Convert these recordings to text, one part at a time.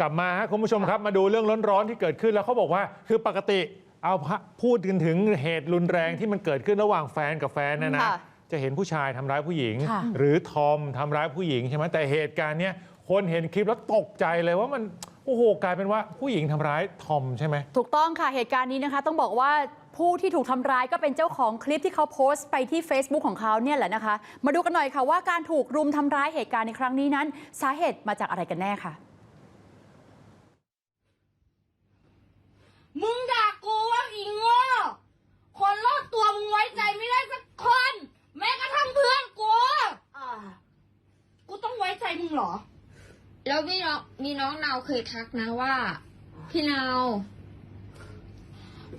กลับมาฮะคุณผู้ชมครับมาดูเรื่องร้อนๆที่เกิดขึ้นแล้วเขาบอกว่า คือปกติเอาพะพูดกันถึงเหตุรุนแรงที่มันเกิดขึ้นระหว่างแฟนกับแฟนนะนะค่ะจะเห็นผู้ชายทำร้ายผู้หญิง ค่ะ หรือทอมทำร้ายผู้หญิงใช่ไหมแต่เหตุการณ์เนี้ยคนเห็นคลิปแล้วตกใจเลยว่ามันโอ้โหกลายเป็นว่าผู้หญิงทำร้ายทอมใช่ไหม ถูกต้องค่ะ เหตุการณ์นี้นะคะ ต้องบอกว่าผู้ที่ถูกทำร้ายก็เป็นเจ้าของคลิปที่เขาโพสต์ไปที่ Facebook ของเขาเนี่ยแหละนะคะ มาดูกันหน่อยค่ะว่าการถูกรุมทำร้ายเหตุการณ์ในครั้งนี้นั้น สาเหตุมาจากอะไรกันแน่ค่ะ มึงด่ากูว่าอีโง่คนรอบตัวมึงไว้ใจไม่ได้สักคน แม้กระทั่งเพื่อนกูอ่ากูต้องไว้ใจมึงเหรอ แล้วมีน้องมีน้องนาวเคยทักนะว่า พี่นาว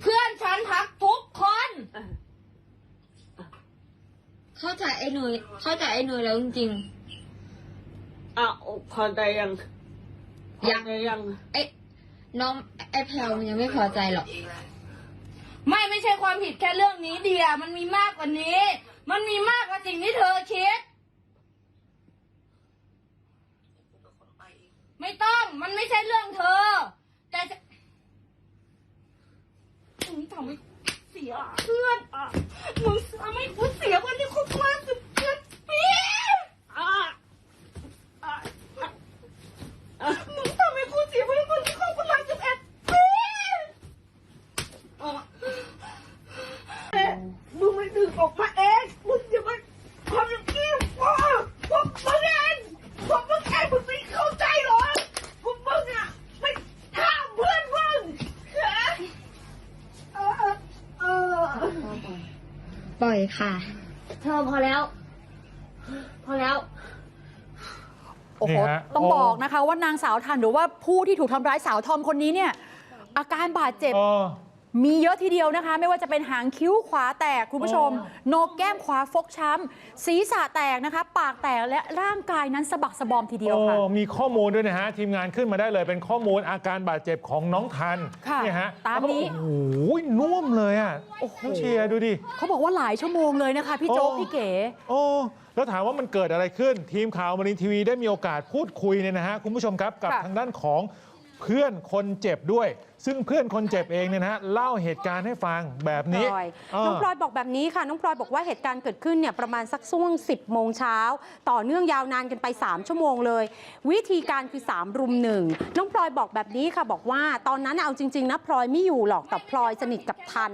เพื่อนฉันทักทุกคนเข้าใจไอ้หนุยเข้าใจไอ้หนุยแล้วจริง อะพอใจยังยังพอใจยัง ๆ ไอ้ น้องไอ้แพลวมันยังไม่พอใจหรอก ไม่ไม่ใช่ความผิดแค่เรื่องนี้เดียมันมีมากกว่านี้ มันมีมากกว่าสิ่งที่เธอคิด ไม่ต้องมันไม่ใช่เรื่องเธอ แต่จะมึงทำให้เสียเพื่อนอะมึงทำให้กูเสียวันที่คบมาสิบเจ็ดปีอะอะอะมึงทำให้กูเสียวันที่คบกันมาสิบเอ็ดปี มึงไม่ดึงออกมาเอง มึงอย่ามาทำอย่างนี้วะพวกมึงเองพวกมึงเองมึงไม่เข้าใจหรอพวกมึงอะไม่ฆ่าเพื่อนมึงเออเออ ปล่อยค่ะ เธอพอแล้ว พอแล้ว โอ้โห นี่ฮะต้องโอ้ บอกนะคะว่านางสาวทันหรือว่าผู้ที่ถูกทำร้ายสาวทอมคนนี้เนี่ย อาการบาดเจ็บ เออ มีเยอะทีเดียวนะคะ ไม่ว่าจะเป็นหางคิ้วขวาแตกคุณผู้ชมโหนกแก้มขวาฟกช้ำศีรษะแตกนะคะ ปากแตกและร่างกายนั้นสะบักสะบอมทีเดียวค่ะ โอ้มีข้อมูลด้วยนะฮะ ทีมงานขึ้นมาได้เลย เป็นข้อมูลอาการบาดเจ็บของน้องทันค่ะเนี่ยฮะตามแล้วก็นี้โอ้โหน่วมเลยอะโอ้โหน้องเชียร์ดูดิ เขาบอกว่าหลายชั่วโมงเลยนะคะ พี่โจ๊กโอ้พี่เก๋ โอ้ แล้วถามว่ามันเกิดอะไรขึ้น ทีมข่าวมารินทีวีได้มีโอกาสพูดคุยเนี่ยนะฮะ คุณผู้ชมครับ กับค่ะ ทางด้านของเพื่อนคนเจ็บด้วย ซึ่งเพื่อนคนเจ็บเองเนี่ยนะฮะเล่าเหตุการณ์ให้ฟังแบบนี้พลอยเออน้องพลอยบอกแบบนี้ค่ะ น้องพลอยบอกว่าเหตุการณ์เกิดขึ้นเนี่ยประมาณสักช่วง 10 โมงเช้า ต่อเนื่องยาวนานกันไป 3 ชั่วโมงเลย วิธีการคือ 3 รุมหนึ่งน้องพลอยบอกแบบนี้ค่ะบอกว่าตอนนั้นน่ะเอาจริง ๆนะพลอยไม่อยู่หรอกแต่พลอยสนิทกับทัน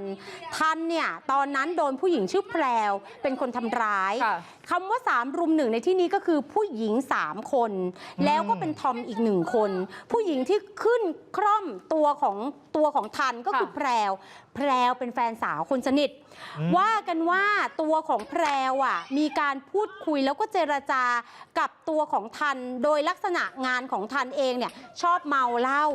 ทันเนี่ยตอนนั้นโดนผู้หญิงชื่อแพรวเป็นคนทำร้ายค่ะคำว่า 3 รุมหนึ่งในที่นี้ก็คือผู้หญิง 3 คน แล้วก็เป็นทอมอีกหนึ่งคน ผู้หญิงที่ขึ้นคร่อมตัวของตัวของทันก็คือค่ะ แพรว แพรวเป็นแฟนสาวคนสนิท ว่ากันว่าตัวของแพรวอะมีการพูดคุยแล้วก็เจรจากับตัวของทัน โดยลักษณะงานของทันเองเนี่ยชอบเมาเหล้า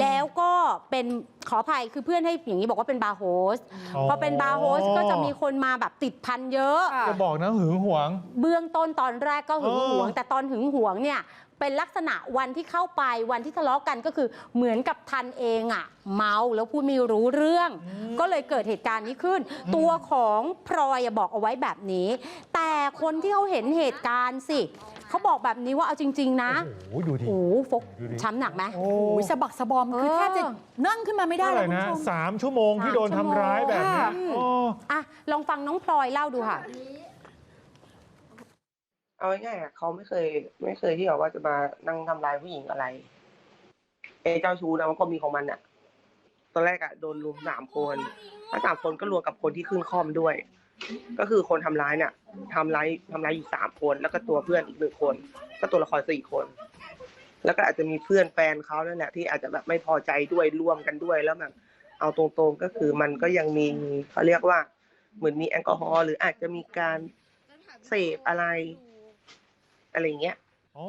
แล้วก็เป็นขออภัยคือเพื่อนให้อย่างนี้บอกว่าเป็นบาร์โฮสอ๋อพอเป็นบาร์โฮสก็จะมีคนมาแบบติดพันเยอะ ค่ะ จะบอกนะหึงหวง เบื้องต้นตอนแรกก็หึงหวง เออแต่ตอนหึงหวงเนี่ย เป็นลักษณะวันที่เข้าไปวันที่ทะเลาะกันก็คือเหมือนกับทันเองอะเมาแล้วพูดไม่รู้เรื่อง ก็เลยเกิดเหตุการณ์นี้ขึ้น ตัวของพลอยอะบอกเอาไว้แบบนี้ แต่คนที่เขาเห็นเหตุการณ์สิเขาบอกแบบนี้ว่าเอาจริง ๆ นะโอ้โหดูดิ โอ้โหฟกดูดิช้ำหนักไหม โอ้โอ้ยสะบักสะบอมคือเออ แทบจะนั่งขึ้นมาไม่ได้เท่าไหแล้วร่คุณนะผู้ชม สามชั่วโมงที่โดนทำร้ายแบบนี้ค่ะ โอ้ อะลองฟังน้องพลอยเล่าดูค่ะ เอาง่ายๆอะเขาไม่เคย ไม่เคยที่แบบว่าจะมานั่งทำร้ายผู้หญิงอะไรไอ้เจ้าชู้นะมันก็มีของมันอะตอนแรกอะโดนรุมสามคนแล้วสามคนก็รวมกับคนที่ขึ้นคอมด้วย ก็คือคนทำร้ายเนี่ยทำร้ายทำร้ายอยู่สามคน แล้วก็ตัวเพื่อนอีกหนึ่งคน ก็ตัวละครสี่คน แล้วก็อาจจะมีเพื่อนแฟนเขานั่นแหละที่อาจจะแบบไม่พอใจด้วยร่วมกันด้วยแล้วแบบเอาตรงๆก็คือมันก็ยังมีเขาเรียกว่า เหมือนมีแอลกอฮอล์หรืออาจจะมีการเสพอะไร อะไรอย่างเงี้ยอ๋อ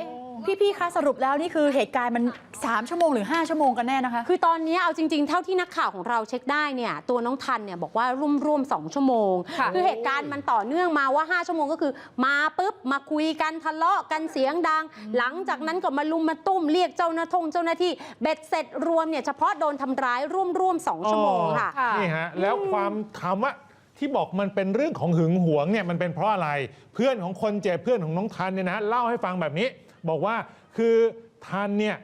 พี่ๆ คะสรุปแล้วนี่คือเหตุการณ์มัน 3 ชั่วโมงหรือ 5 ชั่วโมงกันแน่นะคะ คือตอนนี้เอาจริง ๆ เท่าที่นักข่าวของเราเช็คได้เนี่ยตัวน้องทันเนี่ยบอกว่าร่วมๆ 2 ชั่วโมงค่ะคือเหตุการณ์มันต่อเนื่องมาว่า 5 ชั่วโมงก็คือมาปุ๊บมาคุยกันทะเลาะกันเสียงดัง หลังจากนั้นก็มาลุมมาตุ้มเรียกเจ้าหน้าทงเจ้าหน้าที่เบ็ดเสร็จรวมเนี่ยเฉพาะโดนทำร้ายร่วมๆ 2 ชั่วโมงค่ะค่ะนี่ฮะแล้วความถามว่า ที่บอกมันเป็นเรื่องของหึงหวงเนี่ยมันเป็นเพราะอะไร เพื่อนของคนเจ็บเพื่อนของน้องทันเนี่ยนะเล่าให้ฟังแบบนี้ บอกว่าคือทันเนี่ย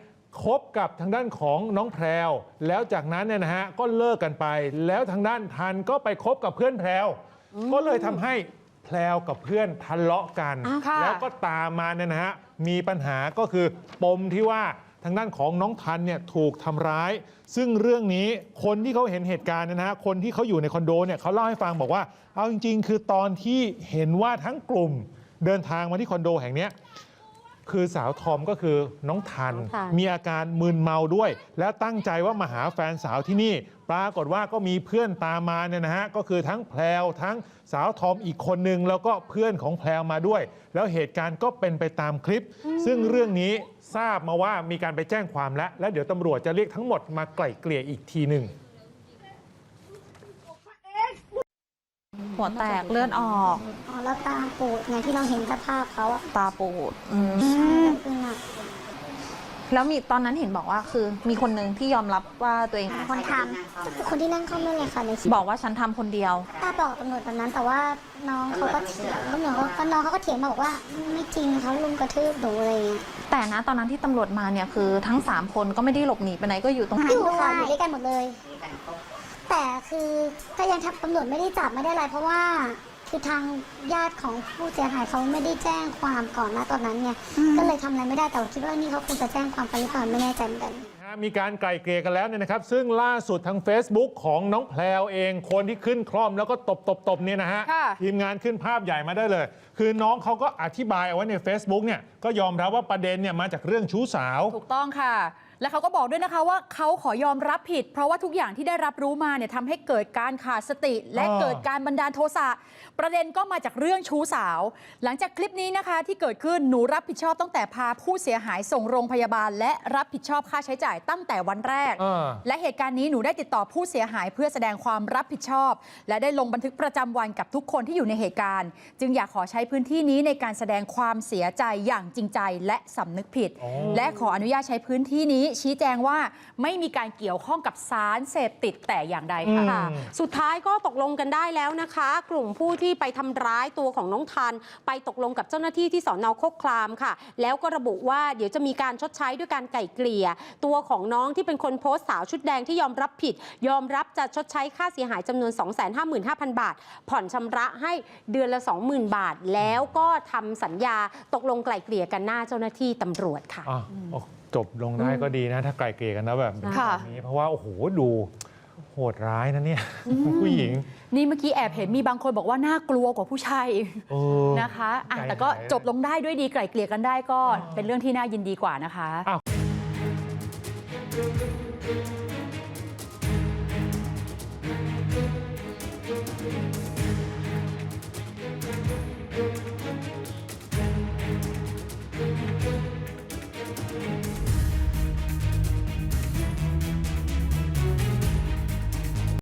คบกับทางด้านของน้องแพรว แล้วจากนั้นเนี่ยนะฮะก็เลิกกันไป แล้วทางด้านทันก็ไปคบกับเพื่อนแพรว ก็เลยทำให้แพรวกับเพื่อนทะเลาะกันอ้าวค่ะแล้วก็ตามมาเนี่ยนะฮะมีปัญหาก็คือปมที่ว่า ทางด้านของน้องทันเนี่ยถูกทำร้าย ซึ่งเรื่องนี้คนที่เขาเห็นเหตุการณ์เนยนะฮะคนที่เขาอยู่ในคอนโดเนี่ยเขาเล่าให้ฟังบอกว่า เอาจริง ๆ คือตอนที่เห็นว่าทั้งกลุ่มเดินทางมาที่คอนโดแห่งเนี้ยคือสาวทอมก็คือน้องทันน้องทัน มีอาการมึนเมาด้วย แล้วตั้งใจว่ามาหาแฟนสาวที่นี่ ปรากฏว่าก็มีเพื่อนตามมาเนี่ยนะฮะก็คือทั้งแพรวทั้งสาวทอมอีกคนนึง แล้วก็เพื่อนของแพรวมาด้วย แล้วเหตุการณ์ก็เป็นไปตามคลิป ซึ่งเรื่องนี้ทราบมาว่ามีการไปแจ้งความแล้ว และเดี๋ยวตำรวจจะเรียกทั้งหมดมาไกล่เกลี่ยอีกทีหนึ่งหัวแตกเลือดออกอ๋อแล้วตาปูดไงที่เราเห็นสภาพเขาอะตาปูดอืมคือหนัก แล้วมีตอนนั้นเห็นบอกว่าคือมีคนหนึ่งที่ยอมรับว่าตัวเองคนทำคนที่นั่งเข้ามาเลยค่ะในคลิปบอกว่าฉันทำคนเดียวตาบอกตำรวจแบบนั้นแต่ว่าน้องเขาก็เถียงตำรวจเขาก็น้องเขาก็เถียงมาบอกว่าไม่จริงเขาลุมกระทืบหนูอะไรอย่างเงี้ยแต่นะตอนนั้นที่ตำรวจมาเนี่ยคือทั้ง 3 คนก็ไม่ได้หลบหนีไปไหนก็อยู่ตรงอยู่ค่ะอยู่ด้วยกันหมดเลย แต่คือก็ยังทับตำรวจไม่ได้จับไม่ได้อะไรเพราะว่า คือทางญาติของผู้เสียหายเขาไม่ได้แจ้งความก่อนนะตอนนั้นไงก็เลยทำอะไรไม่ได้แต่ว่าคิดว่านี่เขาคงจะแจ้งความไปหรือเปล่าไม่แน่ใจเหมือนกัน นะฮะมีการไกล่เกลี่ยกันแล้วเนี่ยนะครับ ซึ่งล่าสุดทาง Facebook ของน้องแพรวเอง คนที่ขึ้นคล่อมแล้วก็ตบตบตบเนี่ยนะฮะ ค่ะ ทีมงานขึ้นภาพใหญ่มาได้เลย คือน้องเขาก็อธิบายเอาไว้ใน Facebook เนี่ยก็ยอมรับว่าประเด็นเนี่ยมาจากเรื่องชู้สาว ถูกต้องค่ะ และเขาก็บอกด้วยนะคะว่าเขาขอยอมรับผิด เพราะว่าทุกอย่างที่ได้รับรู้มาเนี่ยทำให้เกิดการขาดสติ และอ่าเกิดการบันดาลโทสะประเด็นก็มาจากเรื่องชู้สาว หลังจากคลิปนี้นะคะที่เกิดขึ้นหนูรับผิดชอบตั้งแต่พาผู้เสียหายส่งโรงพยาบาล และรับผิดชอบค่าใช้จ่ายตั้งแต่วันแรกอ่าและเหตุการณ์นี้หนูได้ติดต่อผู้เสียหายเพื่อแสดงความรับผิดชอบ และได้ลงบันทึกประจำวันกับทุกคนที่อยู่ในเหตุการณ์ จึงอยากขอใช้พื้นที่นี้ในการแสดงความเสียใจอย่างจริงใจและสำนึกผิดอ๋อและขออนุญาตใช้พื้นที่นี้ชี้แจงว่าไม่มีการเกี่ยวข้องกับสารเสพติดแต่อย่างใดค่ะค่ะสุดท้ายก็ตกลงกันได้แล้วนะคะ กลุ่มผู้ที่ไปทำร้ายตัวของน้องทัน ไปตกลงกับเจ้าหน้าที่ที่สอนอโคกคลามค่ะ แล้วก็ระบุว่าเดี๋ยวจะมีการชดใช้ด้วยการไก่เกลี่ย ตัวของน้องที่เป็นคนโพสต์สาวชุดแดงที่ยอมรับผิด ยอมรับจะชดใช้ค่าเสียหายจำนวน 255,000 บาท ผ่อนชำระให้เดือนละ 20,000 บาท แล้วก็ทำสัญญาตกลงไกล่เกลี่ยกันหน้าเจ้าหน้าที่ตำรวจค่ะ อะโอ้ จบลงได้ก็ดีนะ ถ้าไกลเกลี่ยกันนล้แบบค่ะ แบบนี้ เพราะว่าโอ้โหดูโหดร้ายนะเนี่ย ผู้หญิงนี่เมื่อกี้แอบเห็นมีบางคนบอกว่าน่ากลัวกว่าผู้ชายอีกนะคะแต่ก็จบลงได้ด้วยดีไกลเกลี่ยกันได้ก็เป็นเรื่องที่น่ายินดีกว่านะคะ